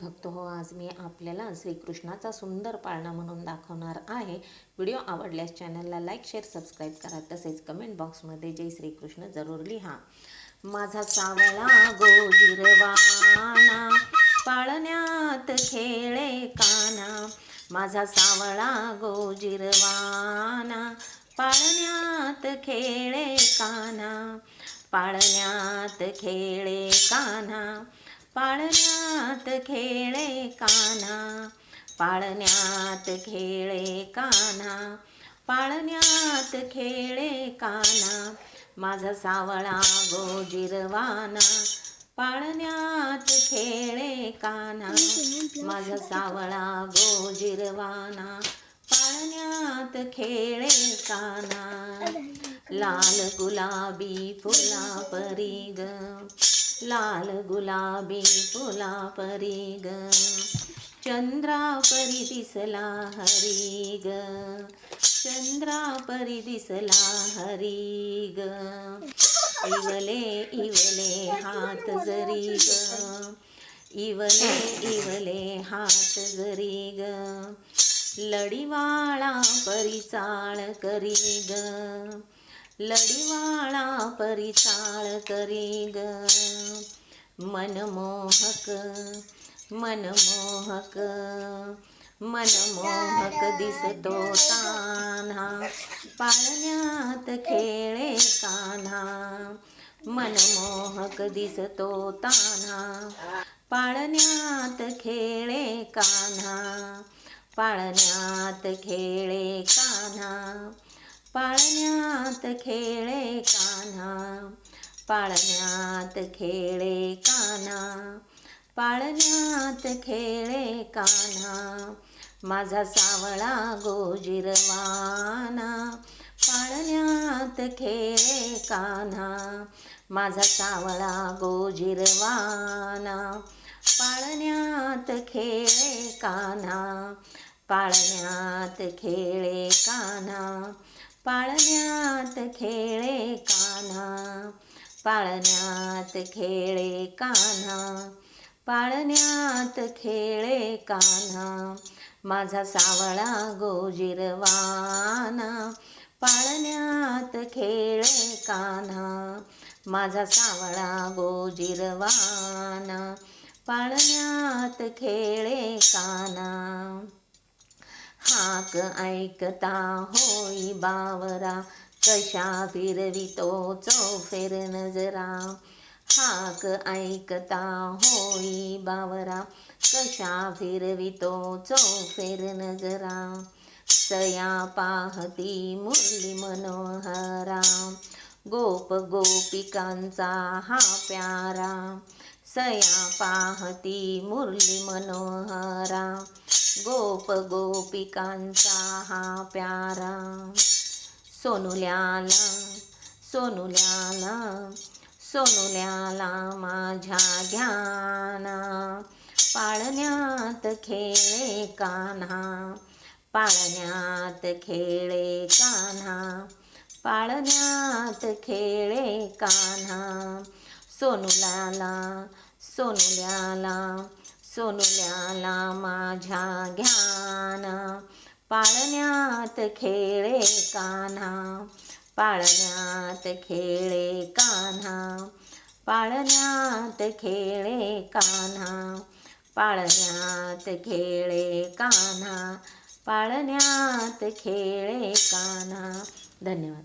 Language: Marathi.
भक्त हो आज मी आपल्याला श्रीकृष्णाचा सुंदर पाळणा म्हणून दाखवणार आहे. व्हिडिओ आवडल्यास चॅनलला लाईक शेअर सबस्क्राईब करा. तसेच कमेंट बॉक्समध्ये जय श्रीकृष्ण जरूर लिहा. माझा सावळा गोजिरवाना पाळण्यात खेळे काना. माझा सावळा गोजिरवाना पाळण्यात खेळे काना. पाळण्यात खेळे काना. पाळण्यात खेळे काना पाळण्यात खेळे काना पाळण्यात खेळे काना माझा सावळा गोजिरवाना पाळण्यात खेळे काना माझा सावळा गोजिरवाना पाळण्यात खेळे काना लाल गुलाबी फुला परी ग लाल गुलाबी फुला परी ग. चंद्रा परी दिसला हरी ग. चंद्रा परी दिसला हरी ग. इवले इवले हात जरी ग. इवले इवले हात जरी ग. लढीवाळा परिचाळ करी ग. लढीवाळा परिचाळ करी ग. मनमोहक मनमोहक मनमोहक दिसतो तान्हा. पाळण्यात खेळे कान्हा. मनमोहक दिसतो तान्हा. पाळण्यात खेळे कान्हा. पाळण्यात खेळे कान्हा. पाळण्यात खेळे कान्हा पाळण्यात खेळे कान्हा पाळण्यात खेळे कान्हा माझा सावळा गोजिरवाना पाळण्यात खेळे कान्हा माझा सावळा गोजिरवाना पाळण्यात खेळे कान्हा पाळण्यात खेळे कान्हा पाळण्यात खेळे कान्हा पाळण्यात खेळे कान्हा पाळण्यात खेळे कान्हा माझा सावळा गोजिरवाना पाळण्यात खेळे कान्हा माझा सावळा गोजिरवाना पाळण्यात खेळे कान्हा हाक ऐकता होई बावरा कशा फिरवितो चौफेर नजरा. हाक ऐकता होई बावरा कशा फिरवितो चौफेर नजरा. सया पाहती मुरली मनोहरा गोप गोपिकांचा हा प्यारा. सया पाहती मुरली मनोहरा गोप गोपिकांचा हा प्यारा. सोनुल्याला सोनुल्याला सोनुल्याला माझ्या घ्याना. पाळण्यात खेळे कान्हा पाळण्यात खेळे कान्हा. पाळण्यात खेळे कान्हा. सोनुल्याला सोनुल्याला सोनुल्याला माझ्या घ्याना पाळण्यात खेळे कान्हा. पाळण्यात खेळे कान्हा. पाळण्यात खेळे कान्हा. पाळण्यात खेळे कान्हा. पाळण्यात खेळे कान्हा. धन्यवाद.